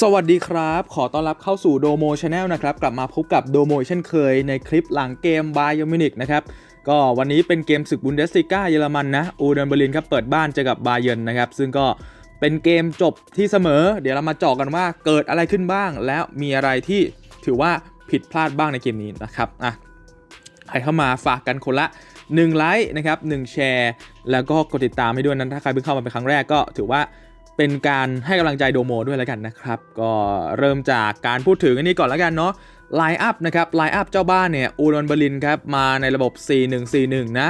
สวัสดีครับ ขอต้อนรับเข้าสู่โดโมชาแนลนะครับ กลับมาพบกับโดโมเช่นเคยในคลิปหลังเกมบา y ยมินิกนะครับ ก็วันนี้เป็นเกมศึกบุนเดสติก้าเยอรมันนะ อูเดนเบอร์ลินครับเปิดบ้านเจอกับบาเยนนะครับ ซึ่งก็เป็นเกมจบที่เสมอ เดี๋ยวเรามาเจาะกันว่าเกิดอะไรขึ้นบ้าง แล้วมีอะไรที่ถือว่าผิดพลาดบ้างในเกมนี้นะครับ อะ ใครเข้ามาฝากกันคนละ1ไลค์นะครับ1แชร์ แล้วก็กดติดตามให้ด้วยนั้น ถ้าใครเพิ่งเข้ามาเป็นครั้งแรกก็ถือว่า เป็นการให้กำลังใจโดโมด้วยแล้วกันนะครับ ก็เริ่มจากการพูดถึงอันนี้ก่อนแล้วกันเนาะไลน์อัพนะครับไลน์อัพเจ้าบ้านเนี่ยอูรอนเบอร์ลินครับมาในระบบ 4141 นะ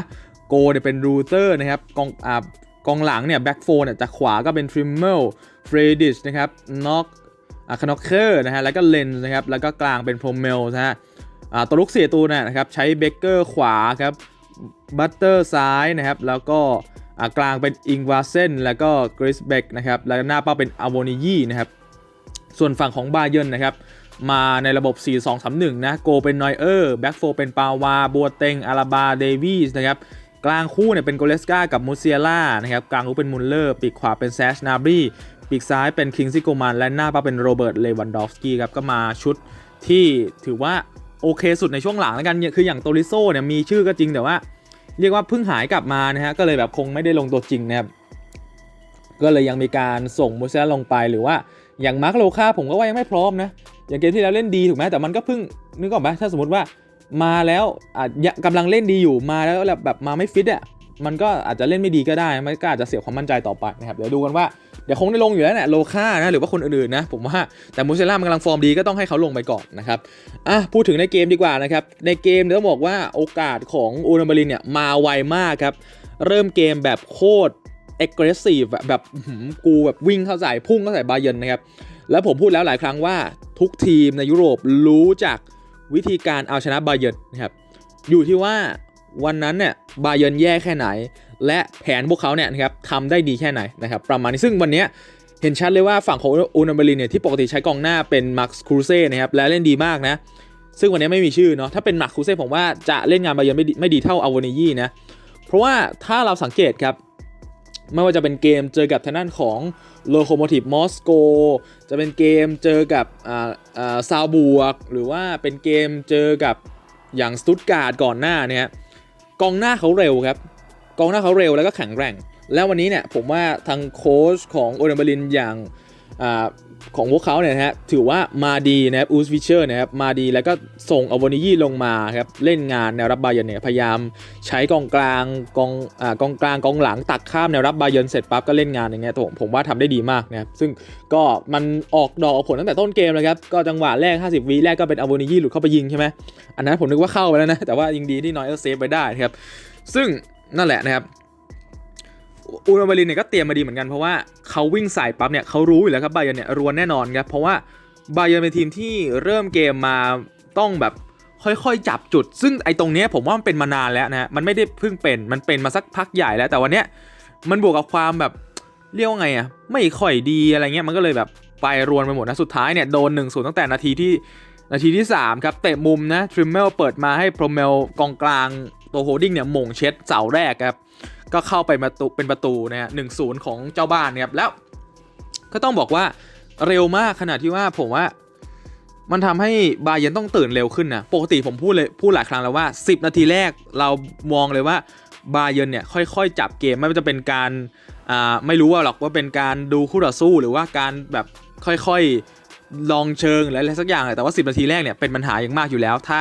โกเนี่ยเป็นรูเตอร์นะครับกองอ่ากองหลังเนี่ยแบ็กโฟนเนี่ยจากขวาก็เป็นทริมเมลเฟรดิชนะครับน็อกอ่าคานอกเคอร์นะฮะแล้วก็เลนส์นะครับแล้วก็กลางเป็นโพรเมลนะฮะอ่าตัวลุกเสียตูนนะนะครับใช้เบเกอร์ขวาครับบัตเตอร์ซ้ายนะครับแล้วก็อ กลางเป็นอิงวาเซนแล้วก็กริสเบกนะครับแล้วหน้าเป้าเป็นอโวนิยีนะครับส่วนฝั่งของบาเยนนะครับมาในระบบ 4-2-3-1 นะ โกเป็นนอยเออร์ แบ็กโฟเป็นปาวา บัวเต็ง อาราบา เดวีสนะครับ กลางคู่เนี่ยเป็นโกเลสกากับมูเซียล่านะครับ กลางคู่เป็นมุลเลอร์ ปีกขวาเป็นแซชนาบรีปีกซ้ายเป็นคิงซิโกมัน และหน้าป้าเป็นโรเบิร์ต เลวันดอฟสกี้ครับ ก็มาชุดที่ถือว่าโอเคสุดในช่วงหลังแล้วกันเนี่ยคืออย่างโตริโซเนี่ยมีชื่อก็จริงแต่ว่า เรียกว่าเพิ่งหายกลับมานะฮะก็เลยแบบคงไม่ได้ลงตัวจริงนะครับก็เลยยังมีการส่งมูเซลลงไปหรือว่าอย่างมาร์คโลคาผมก็ว่ายังไม่พร้อมนะอย่างเกมที่แล้วเล่นดีถูกไหมแต่มันก็เพิ่งนึกออกไหมถ้าสมมติว่ามาแล้วอาจจะกำลังเล่นดีอยู่มาแล้วแบบมาไม่ฟิตอะมันก็อาจจะเล่นไม่ดีก็ได้มันก็อาจจะเสียความมั่นใจต่อไปนะครับเดี๋ยวดูกันว่า เดี๋ยวคงได้ลงอยู่แล้วแหละโลคานะหรือว่าคนอื่นๆนะผมว่าแต่มูเซล่ามันกำลังฟอร์มดีก็ต้องให้เขาลงไปก่อนนะครับอะพูดถึงในเกมดีกว่านะครับในเกมเดี๋ยวต้องบอกว่าโอกาสของอูนาบรินเนี่ยมาไวมากครับเริ่มเกมแบบโคตร aggressive แบบกูแบบวิ่งเข้าใส่พุ่งเข้าใส่บาเยนนะครับแล้วผมพูดแล้วหลายครั้งว่าทุกทีมในยุโรปรู้จักวิธีการเอาชนะบาเยนนะครับอยู่ที่ว่าวันนั้นเนี่ยบาเยนแย่แค่ไหน และแผนพวกเขาเนี่ยนะครับทำได้ดีแค่ไหนนะครับประมาณนี้ซึ่งวันนี้เห็นชัดเลยว่าฝั่งของอูนาเบรินเนี่ยที่ปกติใช้กองหน้าเป็นมาร์คครูเซ่นะครับและเล่นดีมากนะซึ่งวันนี้ไม่มีชื่อเนาะถ้าเป็นมาร์คครูเซ่ผมว่าจะเล่นงานบาเยร์นไม่ดีไม่ดีเท่าอาวนิยี่นะเพราะว่าถ้าเราสังเกตครับไม่ว่าจะเป็นเกมเจอกับทางด้านของโลโคโมทีฟมอสโกจะเป็นเกมเจอกับอ่าอ่าซาวบวก หรือว่าเป็นเกมเจอกับอย่างสตุตการ์ดก่อนหน้าเนี่ยกองหน้าเขาเร็วครับ กองหน้าเขาเร็วแล้วก็แข็งแกร่ง แล้ววันนี้เนี่ยผมว่าทางโค้ชของโอเดนเบรินอย่างอของพวกเขาเนี่ยนะฮะถือว่ามาดีนะครับอูสฟิเชอร์นะครับมาดีแล้วก็ส่งอวนิยี่ลงมาครับเล่นงานแนวรับบาเยนเนี่ยพยายามใช้กองกลางกองอ่ากองกลางกองหลังตักข้ามแนวรับบาเยนเสร็จปั๊บก็เล่นงานอย่างเงี้ยผมผมว่าทำได้ดีมากนะครับซึ่งก็มันออกดอกออกผลตั้งแต่ต้นเกมเลยครับก็จังหวะแรก 50วิแรกก็เป็นอวนิยี่หลุดเข้าไปยิงใช่ไหมอันนั้นผมนึกว่าเข้าไปแล้วนะแต่ว่ายิงดีที่นอยเออร์เซฟไปได้ครับซึ่ง นั่นแหละนะครับอูนาบารินเนี่ยก็เตรียมมาดีเหมือนกันเพราะว่าเขาวิ่งใส่ปั๊บเนี่ยเขารู้อยู่แล้วครับบาเยร์นเนี่ยรวนแน่นอนครับเพราะว่าบาเยร์นเป็นทีมที่เริ่มเกมมาต้องแบบค่อยๆ จับจุด ซึ่งไอ้ตรงเนี้ยผมว่ามันเป็นมานานแล้วนะฮะมันไม่ได้เพิ่งเป็นมันเป็นมาสักพักใหญ่แล้ว แต่วันเนี้ยมันบวกกับความแบบเรียกว่าไงอะไม่ค่อยดีอะไรเงี้ยมันก็เลยแบบไปรวนไปหมดนะสุดท้ายเนี่ยโดน1นศูนย์ตั้งแต่นาทีที่นาทีที่ 3 ครับ เตะมุมนะทริมเมลเปิดมาให้โปรเมลกองกลาง ตัวโฮดดิ้งเนี่ยมงเช็ดเสาแรกครับ ก็เข้าไปประตูเป็นประตูนะฮะหนึ่งศูนย์ของเจ้าบ้านนะครับแล้ว ก็ต้องบอกว่าเร็วมากขนาดที่ว่าผมว่ามันทำให้บาเยร์นต้องตื่นเร็วขึ้นนะปกติผมพูดเลยพูดหลายครั้งแล้วว่า 10 นาทีแรกเรามองเลยว่าบาเยร์นเนี่ยค่อยๆ จับเกมไม่ว่าจะเป็นการอ่าไม่รู้ว่าหรอกว่าเป็นการดูคู่ต่อสู้หรือว่าการแบบค่อยๆลองเชิงหรืออะไรสักอย่างแต่ว่า 10 นาทีแรกเนี่ยเป็นปัญหาอย่างมากอยู่แล้ว ถ้า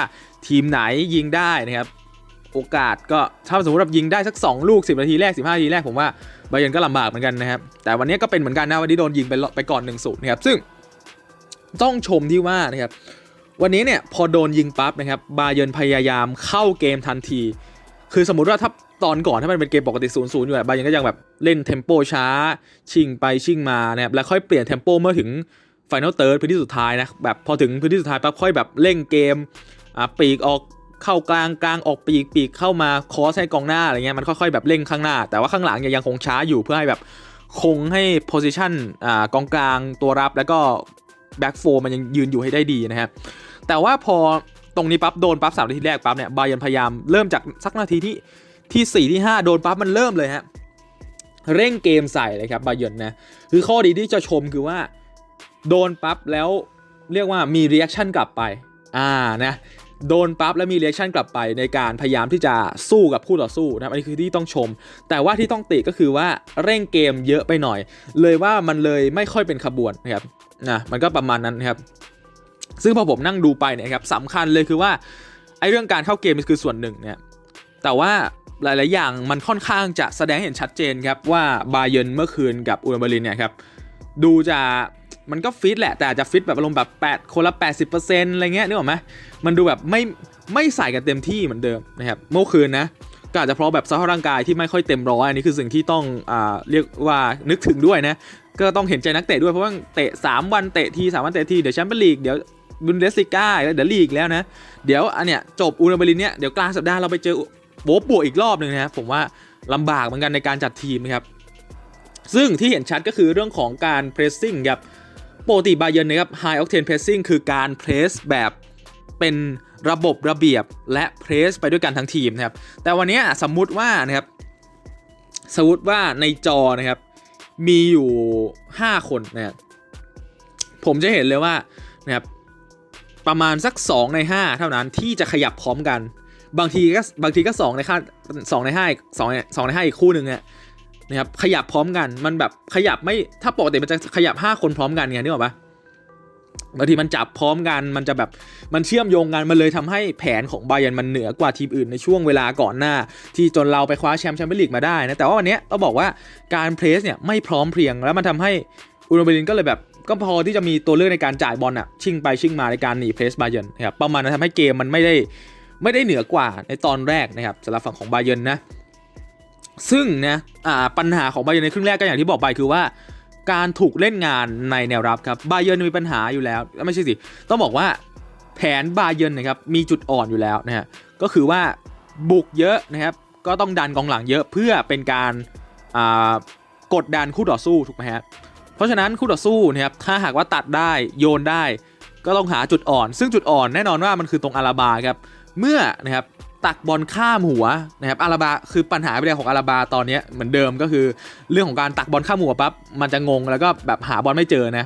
ทีมไหนยิงได้นะครับ โอกาสก็ถ้าสมมติว่ายิงได้สัก 2 ลูก 10 นาทีแรก 15 นาทีแรกผมว่าบาเยร์นก็ลำบากเหมือนกันนะครับ แต่วันนี้ก็เป็นเหมือนกันนะวันนี้โดนยิงไปไปก่อน1นศูนย์นะครับซึ่งต้องชมที่ว่านะครับวันนี้เนี่ยพอโดนยิงปั๊บนะครับบาเยร์นพยายามเข้าเกมทันที คือสมมติว่าถ้าตอนก่อนถ้ามันเป็นเกมปกติ0ูนย์อยู่อะบาเยร์นก็ยังแบบเล่นเทมโปช้า ชิงไปชิงมานะครับแล้วค่อยเปลี่ยนเทมโปเมื่อถึงไฟน a ลเติร์ดพื้นที่สุดท้ายนะแบบพอถึงพื้นที่สุดท้ายปั๊บค่อยแบบเร่งเกมอ่าปีกออก เข้ากลางกลางออกปีกปีกเข้ามาคอสให้กองหน้าอะไรเงี้ยมันค่อยๆแบบเร่งข้างหน้า แต่ว่าข้างหลังเนี่ยยังคงช้าอยู่เพื่อให้แบบคงให้โพซิชันอ่ากองกลางตัวรับแล้วก็แบ็กโฟมันยังยืนอยู่ให้ได้ดีนะครับแต่ว่าพอตรงนี้ปั๊บโดนปั๊บสามนาทีแรกปั๊บเนี่ยบายันพยายามเริ่มจากสักนาทีที่ที่สี่ที่ห้าโดนปั๊บมันเริ่มเลยฮะเร่งเกมใส่เลยครับบายันนะคือข้อดีที่จะชมคือว่า โดนปั๊บแล้วเรียกว่ามีเรีแอคชั่นกลับไป อ่านะ โดนปั๊บแล้วมีเรีแอคชั่นกลับไปในการพยายามที่จะสู้กับคู่ต่อสู้นะครับอันนี้คือที่ต้องชม แต่ว่าที่ต้องติก็คือว่าเร่งเกมเยอะไปหน่อย เลยว่ามันเลยไม่ค่อยเป็นขบวนนะครับนะมันก็ประมาณนั้นนะครับซึ่งพอผมนั่งดูไปเนี่ยครับสำคัญเลยคือว่าไอ้เรื่องการเข้าเกมมันคือส่วนหนึ่งเนี่ยแต่ว่าหลาย ๆ อย่างมันค่อนข้างจะแสดงเห็นชัดเจนครับว่าบาเยนเมื่อคืนกับอูนเบอร์ลินเนี่ยครับดูจะ มันก็ฟิตแหละแต่อาจจะฟิตแบบอารมณ์แบบ 8 คนละ 80%อะไรเงี้ยนึกออกไหมมันดูแบบไม่ไม่ใส่กันเต็มที่เหมือนเดิมนะครับเมื่อคืนนะก็อาจจะเพราะแบบสภาพร่างกายที่ไม่ค่อยเต็มร้อยอันนี้คือสิ่งที่ต้องอ่าเรียกว่านึกถึงด้วยนะก็ต้องเห็นใจนักเตะด้วยเพราะว่าเตะ 3 วันเตะที3วันเตะทีเดี๋ยวแชมเปี้ยนลีกเดี๋ยวบุนเดสลิก้าเดี๋ยวลีกแล้วนะเดี๋ยวอันเนี้ยจบอูนาเบรินเนี่ยเดี๋ยวกลางสัปดาห์เราไปเจอโบะปัวอีกรอบหนึ่งนะครับผมว่าลำบากเหมือนกันในการจัดทีมนะครับซึ่งที่เห็นชัดก็คือเรื่องของการเพรสซิ่งครับ ปกติบาเยนนะครับ High Octane Pressing คือการเพรสแบบเป็นระบบระเบียบและเพรสไปด้วยกันทั้งทีมนะครับ แต่วันนี้สมมุติว่านะครับ สมมติว่าในจอนะครับ มีอยู่ 5 คนนะครับผมจะเห็นเลยว่านะครับประมาณสัก 2 ใน 5 เท่านั้นที่จะขยับพร้อมกัน บางทีก็บางทีก็ 2 ในค่า2ใน5 2ใน2ใน5อีกคู่หนึ่งเนี่ย นะครับขยับพร้อมกันมันแบบขยับไม่ถ้าปกติมันจะขยับ 5 คนพร้อมกันไงนึกออกปะบางทีมันจับพร้อมกันมันจะแบบมันเชื่อมโยงกันมันเลยทำให้แผนของบายร์นมันเหนือกว่าทีมอื่นในช่วงเวลาก่อนหน้า ที่จนเราไปคว้าแชมป์แชมเปี้ยนลีกมาได้นะแต่ว่าวันนี้ต้องบอกว่าการเพรสเนี่ยไม่พร้อมเพรียง แล้วมันทำให้อุนเบรินก็เลยแบบก็พอที่จะมีตัวเลือกในการจ่ายบอลอะชิงไปชิงมาในการหนีเพรสบาเยร์นนะครับประมาณนั้นทำให้เกมมันไม่ได้ไม่ได้เหนือกว่าในตอนแรกนะครับสำหรับฝั่งของบาเยร์นนะ ซึ่งนะอ่าปัญหาของบาเยอร์ในครึ่งแรกก็อย่างที่บอกไปคือว่า การถูกเล่นงานในแนวรับครับบาเยอร์มีปัญหาอยู่แล้ว ไม่ใช่สิ ต้องบอกว่าแผนบาเยอร์นนะครับมีจุดอ่อนอยู่แล้วนะฮะก็คือว่าบุกเยอะนะครับก็ต้องดันกองหลังเยอะเพื่อเป็นการอ่ากดดันคู่ต่อสู้ถูกไหมฮะเพราะฉะนั้นคู่ต่อสู้นะครับถ้าหากว่าตัดได้โยนได้ ก็ต้องหาจุดอ่อน ซึ่งจุดอ่อนแน่นอนว่ามันคือตรงอาราบาครับเมื่อนะครับ ตักบอลข้ามหัวนะครับอาราบาคือปัญหาไปเลยของอาราบาตอนนี้เหมือนเดิมก็คือเรื่องของการตักบอลข้ามหัวปั๊บมันจะงงแล้วก็แบบหาบอลไม่เจอนะ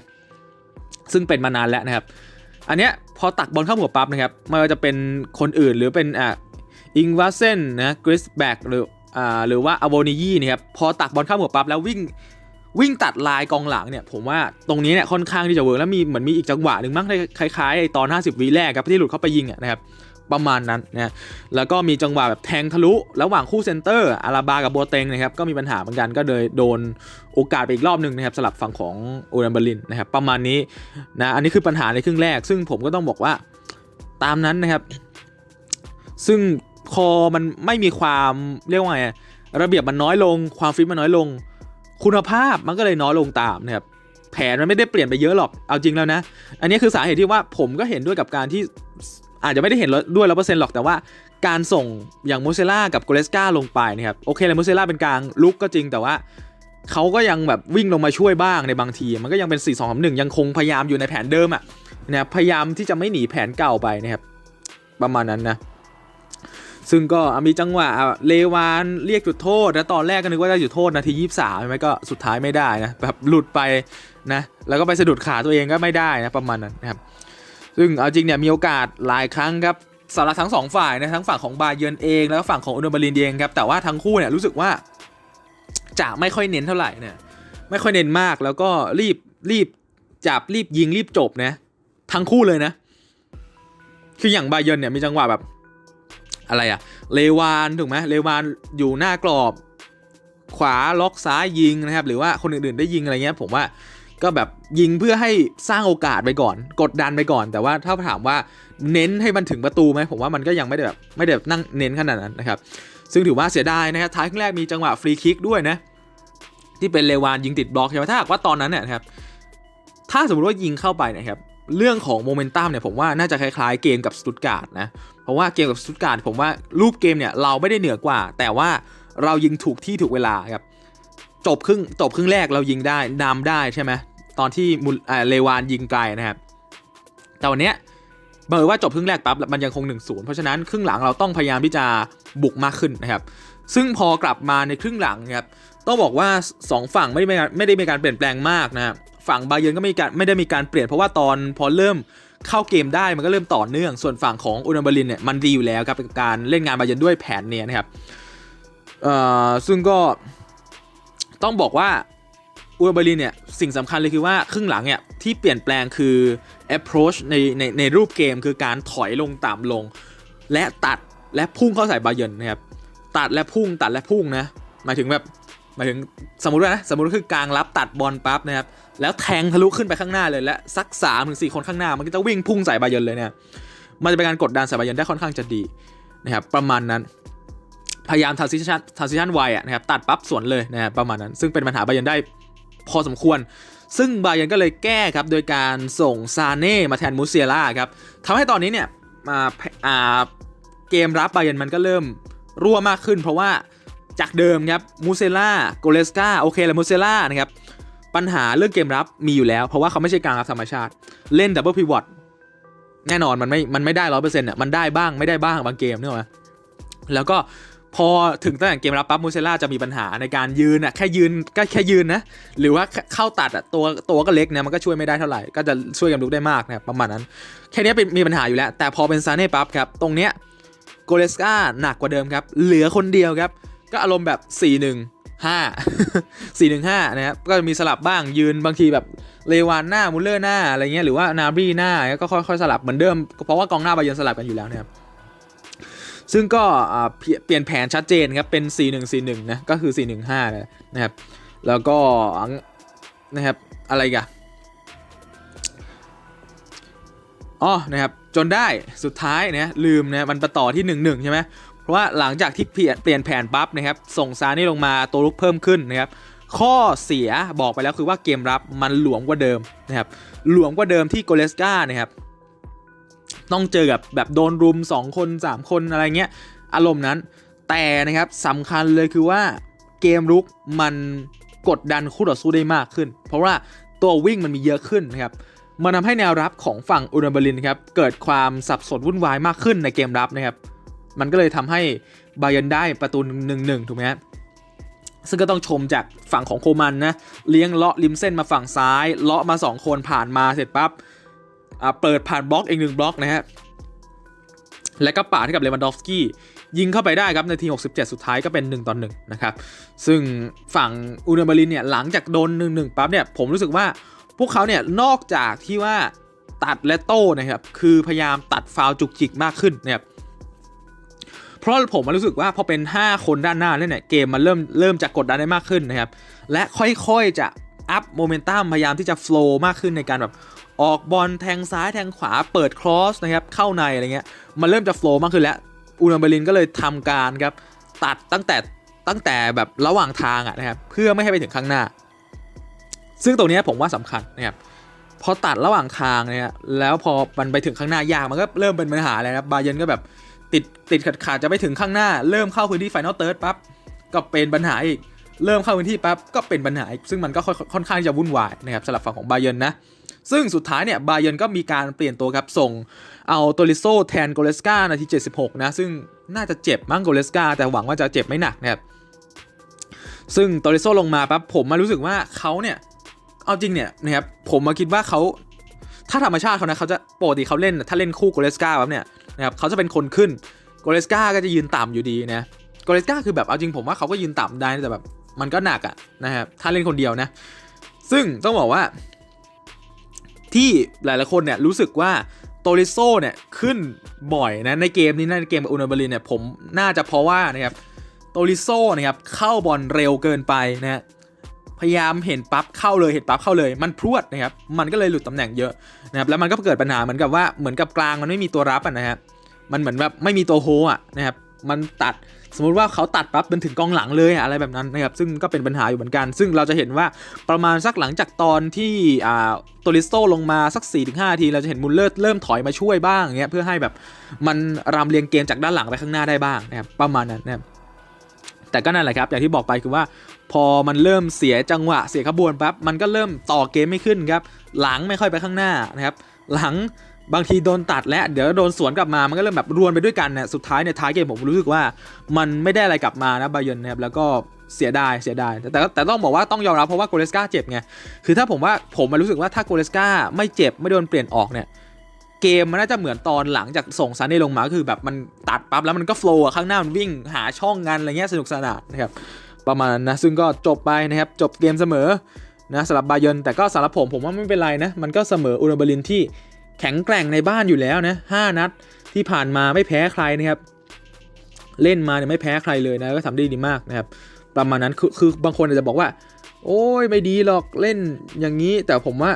ซึ่งเป็นมานานแล้วนะครับ อันเนี้ยพอตักบอลข้ามหัวปั๊บนะครับไม่ว่าจะเป็นคนอื่นหรือเป็นอะอิงวาเซนนะกริสแบกหรืออ่าหรือว่าอโวนิยี่นะครับพอตักบอลข้ามหัวปั๊บแล้ววิ่งวิ่งตัดลายกองหลังเนี่ยผมว่าตรงนี้เนี่ยค่อนข้างที่จะเวิร์กแล้วมีเหมือนมีอีกจังหวะหนึ่งมั้งคล้ายๆไอตอน 50 วิแรกครับที่หลุดเข้าไปยิงอะนะครับ ประมาณนั้นนะแล้วก็มีจังหวะแบบแทงทะลุ ระหว่างคู่เซนเตอร์อาราบากับโบเตงนะครับก็มีปัญหาเหมือนกันก็เลยโดนโอกาสไปอีกรอบหนึ่งนะครับสลับฝั่งของโอเดนเบอร์ลินนะครับประมาณนี้นะอันนี้คือปัญหาในครึ่งแรก ซึ่งผมก็ต้องบอกว่าตามนั้นนะครับ ซึ่งพอมันไม่มีความเรียกว่าไงระเบียบมันน้อยลง ความฟิตมันน้อยลง คุณภาพมันก็เลยน้อยลงตามนะครับแผนมันไม่ได้เปลี่ยนไปเยอะหรอก เอาจริงแล้วนะ อันนี้คือสาเหตุที่ว่าผมก็เห็นด้วยกับการที่ อาจจะไม่ได้เห็นด้วยร้อเปอร์เซ็นต์หรอกแต่ว่าการส่งอย่างโมเซล่ากับโกเลสกาลงไปนะครับโอเคเลยโมเซล่าเป็นกลางลุกก็จริงแต่ว่าเขาก็ยังแบบวิ่งลงมาช่วยบ้างในบางที มันก็ยังเป็น 4 2 3 1 ยังคงพยายามอยู่ในแผนเดิมอะนะพยายามที่จะไม่หนีแผนเก่าไปนะครับประมาณนั้นนะซึ่งก็มีจังหวะเลวานเรียกจุดโทษนะตอนแรกก็นึกว่าได้จุดโทษนาที23ใช่ไหมก็สุดท้ายไม่ได้นะแบบหลุดไปนะแล้วก็ไปสะดุดขาตัวเองก็ไม่ได้นะประมาณนั้นนะครับ ซึ่งเอาจริงเนี่ยมีโอกาสหลายครั้งครับสำหรับทั้งสองฝ่ายนะทั้งฝั่งของบาเยนเองแล้วก็ฝั่งของอุนเบรินเองครับแต่ว่าทั้งคู่เนี่ยรู้สึกว่าจะไม่ค่อยเน้นเท่าไหร่เนี่ยไม่ค่อยเน้นมากแล้วก็รีบรีบจับรีบยิงรีบจบนะทั้งคู่เลยนะ คืออย่างบาเยนเนี่ยมีจังหวะแบบอะไรอะเลวานถูกไหมเลวานอยู่หน้ากรอบ ขวาล็อกซ้ายยิงนะครับ หรือว่าคนอื่นๆได้ยิงอะไรเงี้ยผมว่า ก็แบบยิงเพื่อให้สร้างโอกาสไปก่อน กดดันไปก่อน แต่ว่าถ้าถามว่าเน้นให้มันถึงประตูไหมผมว่ามันก็ยังไม่ได้แบบไม่ได้แบบนั่งเน้นขนาดนั้นนะครับซึ่งถือว่าเสียดายนะครับท้ายครึ่งแรกมีจังหวะฟรีคิกด้วยนะที่เป็นเลวานยิงติดบล็อกใช่ไหมถ้าหากว่าตอนนั้นเนี่ยครับถ้าสมมติว่ายิงเข้าไปนะครับเรื่องของโมเมนตัมเนี่ยผมว่าน่าจะคล้ายๆเกมกับสตุตการ์ดนะเพราะว่าเกมกับสตุตการ์ดผมว่ารูปเกมเนี่ยเราไม่ได้เหนือกว่า แต่ว่าเรายิงถูกที่ถูกเวลาครับ จบครึ่งจบครึ่งแรกเรายิงได้นำได้ใช่ไหมตอนที่มุลเลวานยิงไกลนะครับ แต่วันเนี้ยเบอร์ว่าจบครึ่งแรกปั๊บมันยังคง1-0เพราะฉะนั้นครึ่งหลังเราต้องพยายามที่จะบุกมากขึ้นนะครับ ซึ่งพอกลับมาในครึ่งหลังนะครับต้องบอกว่า 2 ฝั่งไม่ได้ไม่ได้มีการเปลี่ยนแปลงมากนะครับฝั่งบาเยนก็ไม่มีการไม่ได้มีการเปลี่ยนเพราะว่าตอนพอเริ่มเข้าเกมได้มันก็เริ่มต่อเนื่อง ส่วนฝั่งของอุนเบร์ลินเนี่ยมันดีอยู่แล้วครับการเล่นงานบาเยนด้วยแผนเนี้นะครับเอ่อซึ่งก็ ต้องบอกว่าอุนเบร์ลินเนี่ยสิ่งสำคัญเลยคือว่าครึ่งหลังเนี่ยที่เปลี่ยนแปลงคือ approach ในในในรูปเกมคือการถอยลงต่ำลง และตัดและพุ่งเข้าใส่บาเยนนะครับตัดและพุ่งตัดและพุ่งนะหมายถึงแบบหมายถึงสมมติว่านะสมมติคือกลางรับตัดบอลปั๊บนะครับแล้วแทงทะลุขึ้นไปข้างหน้าเลยและสัก3ามถึงสี่คนข้างหน้า มันก็จะวิ่งพุ่งใส่บาเยนเลยเนี่ยมันจะเป็นการกดดันใส่บาเยนได้ค่อนข้างจะดีนะครับประมาณนั้น พยายาม transition transition ไวอะนะครับตัดปั๊บสวนเลยนะครับประมาณนั้น ซึ่งเป็นปัญหาบายิร์นได้พอสมควร ซึ่งบายิร์นก็เลยแก้ครับ โดยการส่งซาเน่มาแทนมูเซียล่าครับทำให้ตอนนี้เนี่ยมาอ่าเกมรับบายร์นมันก็เริ่มรั่วมากขึ้น เพราะว่าจากเดิมครับมูเซล่าโกเลสกาโอเคแหละมูเซล่านะครับปัญหาเรื่องเกมรับมีอยู่แล้ว เพราะว่าเขาไม่ใช่กลางรับธรรมชาติ เล่นดับเบิลพิวอตแน่นอนมันไม่มันไม่ได้ร้อยเปอร์เซ็นต์เนี่ยมันได้บ้างไม่ได้บ้างบางเกมเนี่ยหรอแล้วก็ พอถึงตั้งแต่เกมรับปั๊บมูเซล่าจะมีปัญหาในการยืนอะแค่ยืนก็แค่ยืนนะ หรือว่าเข้าตัดอะตัวตัวก็เล็กเนี่ยมันก็ช่วยไม่ได้เท่าไหร่ ก็จะช่วยกันลุกได้มากนะประมาณนั้น แค่นี้เป็นมีปัญหาอยู่แล้ว แต่พอเป็นซาเน่ปั๊บครับ ตรงเนี้ยโกเลสกาหนักกว่าเดิมครับ เหลือคนเดียวครับ ก็อารมณ์แบบ 4 1 5 4 1 5นะครับก็มีสลับบ้างยืนบางทีแบบเลวานหน้ามูลเลอร์หน้าอะไรเงี้ยหรือว่านาบรีหน้าก็ค่อยๆสลับเหมือนเดิมเพราะว่ากองหน้าบาเยร์นสลับกันอยู่แล้วนะครับ ซึ่งก็เปลี่ยนแผนชัดเจนครับ เป็น 4 1 4 1 นะ ก็คือ 4 1 5 นะครับ แล้วก็นะครับ อะไรกันอ๋อนะครับ จนได้สุดท้ายนะลืมนะมันไปต่อที่ 1 1 ใช่ไหมเพราะว่าหลังจากที่เปลี่ยนเปลี่ยนแผนปั๊บนะครับ ส่งซานี่ลงมาตัวลุกเพิ่มขึ้นนะครับข้อเสียบอกไปแล้วคือว่าเกมรับมันหลวมกว่าเดิมนะครับหลวมกว่าเดิมที่โกเลสกานะครับ ต้องเจอกับแบบโดนรุม 2 คน 3 คนอะไรเงี้ยอารมณ์นั้น แต่นะครับสำคัญเลยคือว่าเกมรุกมันกดดันคู่ต่อสู้ได้มากขึ้น เพราะว่าตัววิ่งมันมีเยอะขึ้นนะครับมันทำให้แนวรับของฝั่งอุนเบร์ลินครับเกิดความสับสนวุ่นวายมากขึ้นในเกมรับนะครับมันก็เลยทำให้บายร์นได้ประตูหนึ่งหนึ่งถูกไหมฮะซึ่งก็ต้องชมจากฝั่งของโคมันนะเลี้ยงเลาะริมเส้นมาฝั่งซ้าย เลาะมา 2 คนผ่านมาเสร็จปั๊บ เปิดผ่านบล็อกอีกหนึ่งบล็อกนะฮะแล้วก็ปาดให้กับเลวันดอฟสกี้ยิงเข้าไปได้ครับในที 67 สุดท้ายก็เป็น 1ต่อ1นะครับ ซึ่งฝั่งอุนเบอร์ลินเนี่ยหลังจากโดน 1-1 ปั๊บเนี่ยผมรู้สึกว่าพวกเขาเนี่ยนอกจากที่ว่าตัดและโต้นะครับ คือพยายามตัดฟาวล์จุกจิกมากขึ้นนะครับเพราะผมรู้สึกว่าพอเป็น 5 คนด้านหน้าเนี่ยเกมมันเริ่มเริ่มจะกดดันได้มากขึ้นนะครับ และค่อยๆจะอัพโมเมนตัมพยายามที่จะฟล์มากขึ้นในการแบบ ออกบอลแทงซ้ายแทงขวาเปิดครอสนะครับเข้าในอะไรเงี้ยมันเริ่มจะโฟล์มากขึ้นแล้วอูนเบรลินก็เลยทำการครับตัดตั้งแต่ตั้งแต่แบบระหว่างทางอะนะครับเพื่อไม่ให้ไปถึงข้างหน้า ซึ่งตรงนี้ผมว่าสำคัญนะครับพอตัดระหว่างทางเนี่ยแล้วพอมันไปถึงข้างหน้ายากมันก็เริ่มเป็นปัญหาเลยครับบาเยนก็แบบติดติดขัดขาดจะไปถึงข้างหน้า เริ่มเข้าพื้นที่ไฟนอลเติร์ดปั๊บก็เป็นปัญหาอีก เริ่มเข้าพื้นที่ปั๊บก็เป็นปัญหาอีกซึ่งมันก็ค่อนข้างจะวุ่นวายนะครับสำหรับฝั่งของบาเยนนะ ซึ่งสุดท้ายเนี่ยบาเยร์นก็มีการเปลี่ยนตัวครับส่งเอาโตริโซแทนโกเลสกานาที76 นะ ซึ่งน่าจะเจ็บมั้งโกเลสกาแต่หวังว่าจะเจ็บไม่หนักนะครับซึ่งโตริโซลงมาปั๊บผมมารู้สึกว่าเขาเนี่ยเอาจริงเนี่ยนะครับผมมาคิดว่าเขาถ้าธรรมชาติเขานะเขาจะปกติเขาเล่นถ้าเล่นคู่โกเลสกาปั๊บเนี่ยนะครับเขาจะเป็นคนขึ้นโกเลสกาก็จะยืนต่ำอยู่ดีนะโกเลสกาคือแบบเอาจริงผมว่าเขาก็ยืนต่ำได้แต่แบบมันก็หนักอะนะครับถ้าเล่นคนเดียวนะ ซึ่งต้องบอกว่า ที่หลายๆคนเนี่ยรู้สึกว่าโตริโซเนี่ยขึ้นบ่อยนะในเกมนี้นะในเกมอุนเบร์ลินเนี่ยผมน่าจะเพราะว่านะครับโตริโซนะครับเข้าบอลเร็วเกินไปนะฮะพยายามเห็นปั๊บเข้าเลยเห็นปั๊บเข้าเลยมันพรวดนะครับมันก็เลยหลุดตำแหน่งเยอะนะครับแล้วมันก็เกิดปัญหาเหมือนกับว่าเหมือนกับกลางมันไม่มีตัวรับนะฮะมันเหมือนแบบไม่มีตัวโฮอะนะครับมันตัด สมมติว่าเขาตัดปั๊บมันถึงกองหลังเลยอะไรแบบนั้นนะครับซึ่งก็เป็นปัญหาอยู่เหมือนกัน ซึ่งเราจะเห็นว่าประมาณสักหลังจากตอนที่อ่าโตริสโตลงมาสัก 4-5 ทีเราจะเห็นมุลเลอร์เริ่มถอยมาช่วยบ้างอย่างเงี้ยเพื่อให้แบบมันรำเรียงเกมจากด้านหลังไปข้างหน้าได้บ้างนะครับประมาณนั้นนะครับแต่ก็นั่นแหละครับอย่างที่บอกไปคือว่าพอมันเริ่มเสียจังหวะเสียขบวนปั๊บมันก็เริ่มต่อเกมไม่ขึ้นครับหลังไม่ค่อยไปข้างหน้านะครับหลัง บางทีโดนตัดและเดี๋ยวโดนสวนกลับมามันก็เริ่มแบบรวนไปด้วยกันเนี่ยสุดท้ายในท้ายเกมผมรู้สึกว่ามันไม่ได้อะไรกลับมานะบาเยร์นนะครับแล้วก็เสียดายเสียดายแต่แต่แต่ต้องบอกว่าต้องยอมรับเพราะว่าโกเลสกาเจ็บไงคือถ้าผมว่าผมมันรู้สึกว่าถ้าโกเลสกาไม่เจ็บไม่โดนเปลี่ยนออกเนี่ยเกมมันน่าจะเหมือนตอนหลังจากส่งซันนี่ลงมาคือแบบมันตัดปั๊บแล้วมันก็โฟล์ข้างหน้ามันวิ่งหาช่องงานอะไรเงี้ยสนุกสนานนะครับประมาณนั้นนะซึ่งก็จบไปนะครับจบเกมเสมอนะสำหรับบาเยนแต่ก็สำหรับผมผมว่าไม่เป็นไรนะมันก็เสมออุนเบลินที่ แข็งแกร่งในบ้านอยู่แล้วนะห้านัดที่ผ่านมาไม่แพ้ใครนะครับ เล่นมาเนี่ยไม่แพ้ใครเลยนะก็ทำได้ดีมากนะครับ ประมาณนั้นคือคือบางคนอาจจะบอกว่า โอ้ยไม่ดีหรอกเล่นอย่างนี้ แต่ผมว่า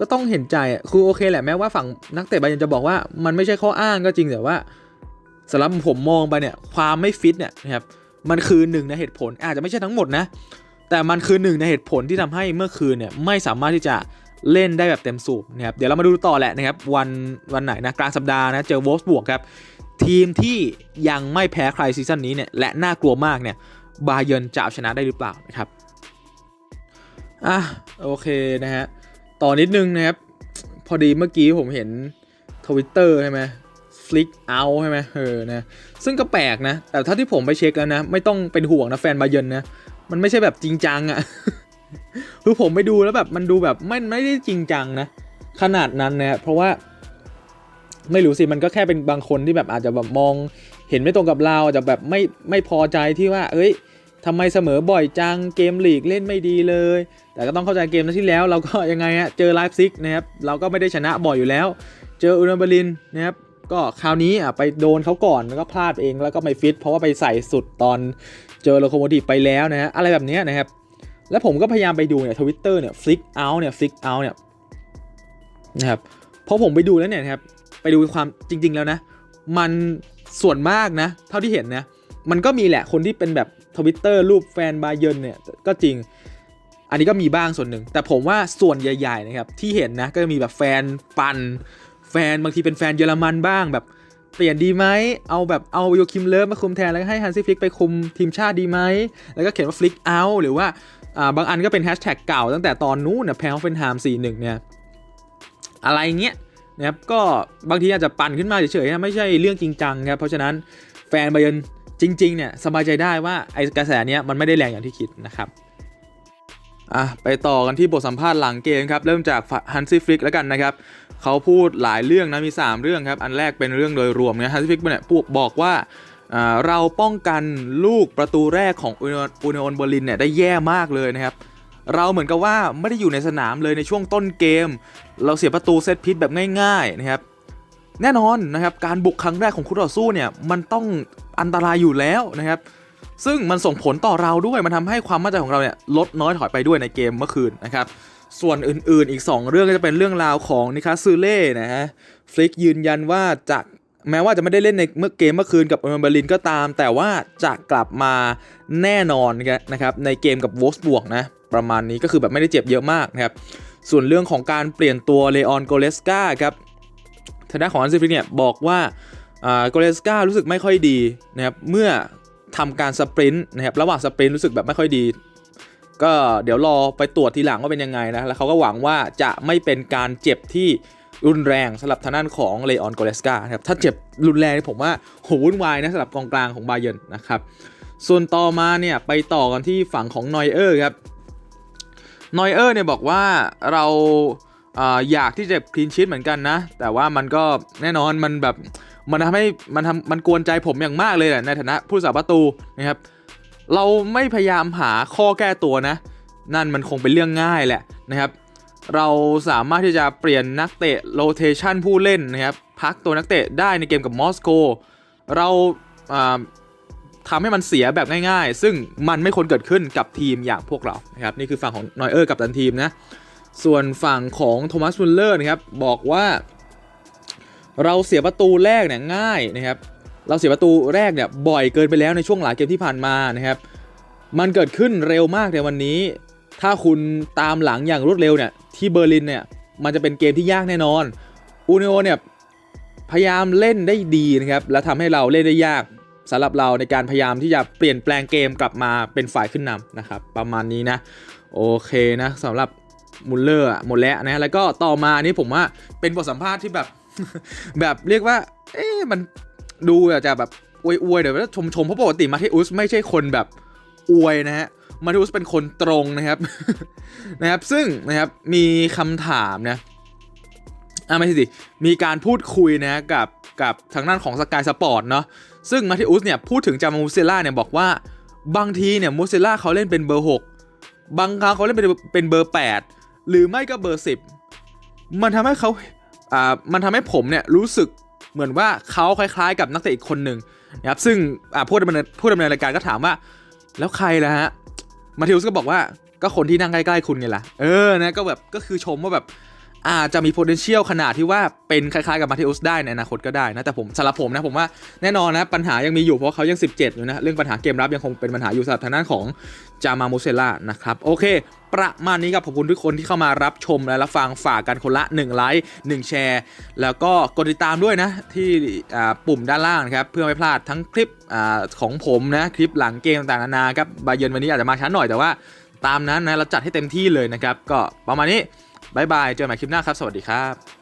ก็ต้องเห็นใจอะคือโอเคแหละแม้ว่าฝั่งนักเตะบาเยนจะบอกว่ามันไม่ใช่ข้ออ้างก็จริงแต่ว่าสำหรับผมมองไปเนี่ยความไม่ฟิตเนี่ยนะครับมันคือหนึ่งในเหตุผลอาจจะไม่ใช่ทั้งหมดนะแต่มันคือหนึ่งในเหตุผลที่ทำให้เมื่อคืนเนี่ยไม่สามารถที่จะ เล่นได้แบบเต็มสูบนะครับเดี๋ยวเรามาดูต่อแหละนะครับวันวันไหนนะกลางสัปดาห์นะเจอวอลฟบวกครับทีมที่ยังไม่แพ้ใครซีซั่นนี้เนี่ยและน่ากลัวมากเนี่ยบาเยนจะเอาชนะได้หรือเปล่านะครับอะโอเคนะฮะต่อนิดนึงนะครับพอดีเมื่อกี้ผมเห็นทวิตเตอร์ใช่ไหมฟลิกเอาใช่ไหมเออนะซึ่งก็แปลกนะ แต่ถ้าที่ผมไปเช็คแล้วนะ ไม่ต้องเป็นห่วงนะแฟนบาเยนนะ มันไม่ใช่แบบจริงจังอะ่ะ คือผมไปดูแล้วแบบมันดูแบบไม่ไม่ได้จริงจังนะ ขนาดนั้นนะเพราะว่า ไม่รู้สิมันก็แค่เป็นบางคนที่แบบอาจจะแบบมองเห็นไม่ตรงกับเราอาจจะแบบไม่ไม่พอใจที่ว่า เอ้ยทำไมเสมอบ่อยจังเกมลีกเล่นไม่ดีเลย แต่ก็ต้องเข้าใจเกมนัดที่แล้ว เราก็ยังไงฮะเจอไลฟ์ซิกนะครับเราก็ไม่ได้ชนะบ่อยอยู่แล้ว เจออุนเบอร์ลินนะครับก็คราวนี้อะไปโดนเขาก่อนแล้วก็พลาดเองแล้วก็ไม่ฟิตเพราะว่าไปใส่สุดตอนเจอโลโคโมทีฟไปแล้วนะฮะอะไรแบบนี้นะครับ แล้วผมก็พยายามไปดูเนี่ยทวิตเตอร์เนี่ยฟลิกเอาเนี่ยฟลิกเอาเนี่ยนะครับพอผมไปดูแล้วเนี่ยนะครับไปดูความจริง ๆ แล้วนะ มันส่วนมากนะ เท่าที่เห็นนะมันก็มีแหละคนที่เป็นแบบทวิตเตอร์รูปแฟนบาเยนเนี่ยก็จริง อันนี้ก็มีบ้างส่วนหนึ่ง แต่ผมว่าส่วนใหญ่ๆนะครับที่เห็นนะก็จะมีแบบแฟนปันแฟนบางทีเป็นแฟนเยอรมันบ้างแบบเปลี่ยนดีไหม เอาแบบเอาโยคิมเลิฟมาคุมแทนแล้วให้ฮันซี่ฟลิกไปคุมทีมชาติดีไหม แล้วก็เขียนว่าฟลิกเอาหรือว่า บางอันก็เป็นแฮชแท็กเก่าตั้งแต่ตอนนู้นนะแพลเฟนไฮม์สี่หนึ่งเนี่ยอะไรเงี้ยนะครับก็บางทีอาจจะปั่นขึ้นมาเฉยๆนะไม่ใช่เรื่องจริงจังครับเพราะฉะนั้นแฟนบาเยิร์นจริงๆเนี่ยสบายใจได้ว่าไอ้กระแสเนี้ยมันไม่ได้แรงอย่างที่คิดนะครับอะไปต่อกันที่บทสัมภาษณ์หลังเกมครับเริ่มจากฮันซี่ฟลิกแล้วกันนะครับเขาพูดหลายเรื่องนะมี 3 เรื่องครับอันแรกเป็นเรื่องโดยรวมนะฮันซี่ฟลิกเนี่ยพูดบอกว่า เราป้องกันลูกประตูแรกของอุนออนเบอร์ลินเนี่ยได้แย่มากเลยนะครับ เราเหมือนกับว่าไม่ได้อยู่ในสนามเลยในช่วงต้นเกม เราเสียประตูเซตพิษแบบง่ายๆนะครับแน่นอนนะครับการบุกครั้งแรกของคู่ต่อสู้เนี่ยมันต้องอันตรายอยู่แล้วนะครับ ซึ่งมันส่งผลต่อเราด้วยมันทำให้ความมั่นใจของเราเนี่ยลดน้อยถอยไปด้วยในเกมเมื่อคืนนะครับส่วนอื่นๆ อีก 2 เรื่องก็จะเป็นเรื่องราวของนิคาซูเล่นะฮะฟลิกยืนยันว่าจะ แม้ว่าจะไม่ได้เล่นในเมื่อเกมเมื่อคืนกับเออร์ลินก็ตาม แต่ว่าจะกลับมาแน่นอนนะครับในเกมกับวอสบวกนะประมาณนี้ก็คือแบบไม่ได้เจ็บเยอะมากนะครับส่วนเรื่องของการเปลี่ยนตัวเลออนโกเลสกาครับทางด้านของอันซิฟลิกเนี่ยบอกว่าโกเลสการู้สึกไม่ค่อยดีนะครับเมื่อทำการสปรินต์นะครับระหว่างสปรินต์รู้สึกแบบไม่ค่อยดีก็เดี๋ยวรอไปตรวจทีหลังว่าเป็นยังไงนะแล้วเขาก็หวังว่าจะไม่เป็นการเจ็บที่ รุนแรงสำหรับทางด้านของเลออนโกเลสกาครับถ้าเจ็บรุนแรงผมว่าโหวุ่นวายนะสำหรับกองกลางของบาเยนนะครับส่วนต่อมาเนี่ยไปต่อกันที่ฝั่งของนอยเออร์ครับนอยเออร์เนี่ยบอกว่าเราอาอยากที่จะคลีนชีตเหมือนกันนะ แต่ว่ามันก็แน่นอนมันแบบมันทำให้มันทำมันกวนใจผมอย่างมากเลยแหละในฐานะผู้สาประตูนะครับเราไม่พยายามหาข้อแก้ตัวนะ นั่นมันคงเป็นเรื่องง่ายแหละนะครับ เราสามารถที่จะเปลี่ยนนักเตะโรเทชันผู้เล่นนะครับพักตัวนักเตะได้ในเกมกับมอสโก เราทำให้มันเสียแบบง่ายๆ ซึ่งมันไม่ควรเกิดขึ้นกับทีมอย่างพวกเรานะครับนี่คือฝั่งของนอยเออร์กับตันทีมนะส่วนฝั่งของโทมัสมุลเลอร์นะครับบอกว่า เราเสียประตูแรกเนี่ยง่ายนะครับเราเสียประตูแรกเนี่ยบ่อยเกินไปแล้วในช่วงหลายเกมที่ผ่านมานะครับมันเกิดขึ้นเร็วมากในวันนี้ ถ้าคุณตามหลังอย่างรวดเร็วเนี่ยที่เบอร์ลินเนี่ยมันจะเป็นเกมที่ยากแน่นอนอูนิโอเนี่ยพยายามเล่นได้ดีนะครับและทำให้เราเล่นได้ยากสำหรับเราในการพยายามที่จะเปลี่ยนแปลงเกมกลับมาเป็นฝ่ายขึ้นนำนะครับประมาณนี้นะโอเคนะสำหรับมุลเลอร์หมดแล้วนะแล้วก็ต่อมานี่ผมว่าเป็นบทสัมภาษณ์ที่แบบ แบบเรียกว่า เอ๊ะมันดูอาจจะแบบอวยๆเดี๋ยวชมชมๆเพราะปกติมาเทอุสไม่ใช่คนแบบอวยนะฮะ มาทิอุสเป็นคนตรงนะครับนะครับซึ่งนะครับมีคำถามนะอ่าไม่ใช่สิมีการพูดคุยนะกับกับทางด้านของสกายสปอร์ตเนาะซึ่งมาทิอุสเนี่ยพูดถึงจามามูเซล่าเนี่ยบอกว่าบางทีเนี่ยมูเซล่าเขาเล่นเป็นเบอร์ 6 บางครั้งเขาเล่นเป็นเป็นเบอร์ 8 หรือไม่ก็เบอร์ 10 มันทำให้เขาอ่ามันทำให้ผมเนี่ยรู้สึกเหมือนว่าเขาคล้ายๆ กับนักเตะอีกคนหนึ่งนะครับซึ่งอ่าผู้ดำเนินผู้ดำเนินรายการก็ถามว่า แล้วใครล่ะฮะ มาทิวส์ก็บอกว่าก็คนที่นั่งใกล้ๆคุณไงล่ะ เออ นะ ก็แบบ ก็คือชมว่าแบบ อาจจะมี potential ขนาดที่ว่าเป็นคล้ายๆกับมาทิอุสได้ในอนาคตก็ได้นะ แต่ผมสำหรับผมนะ ผมว่าแน่นอนนะ ปัญหายังมีอยู่เพราะเขายัง 17 อยู่นะ เรื่องปัญหาเกมรับยังคงเป็นปัญหาอยู่สำหรับทางด้านของจามาโมเซล่านะครับ โอเค ประมาณนี้ครับขอบคุณทุกคนที่เข้ามารับชมและรับฟังฝากกันคนละ 1 ไลค์1แชร์ แล้วก็กดติดตามด้วยนะ ที่ปุ่มด้านล่างนะครับเพื่อไม่พลาดทั้งคลิปอของผมนะคลิปหลังเกมต่างๆนานาครับบาเยนวันนี้อาจจะมาช้าหน่อยแต่ว่า ตามนั้นนะเราจัดให้เต็มที่เลยนะครับก็ประมาณนี้ บายบาย เจอกันใหม่คลิปหน้าครับ สวัสดีครับ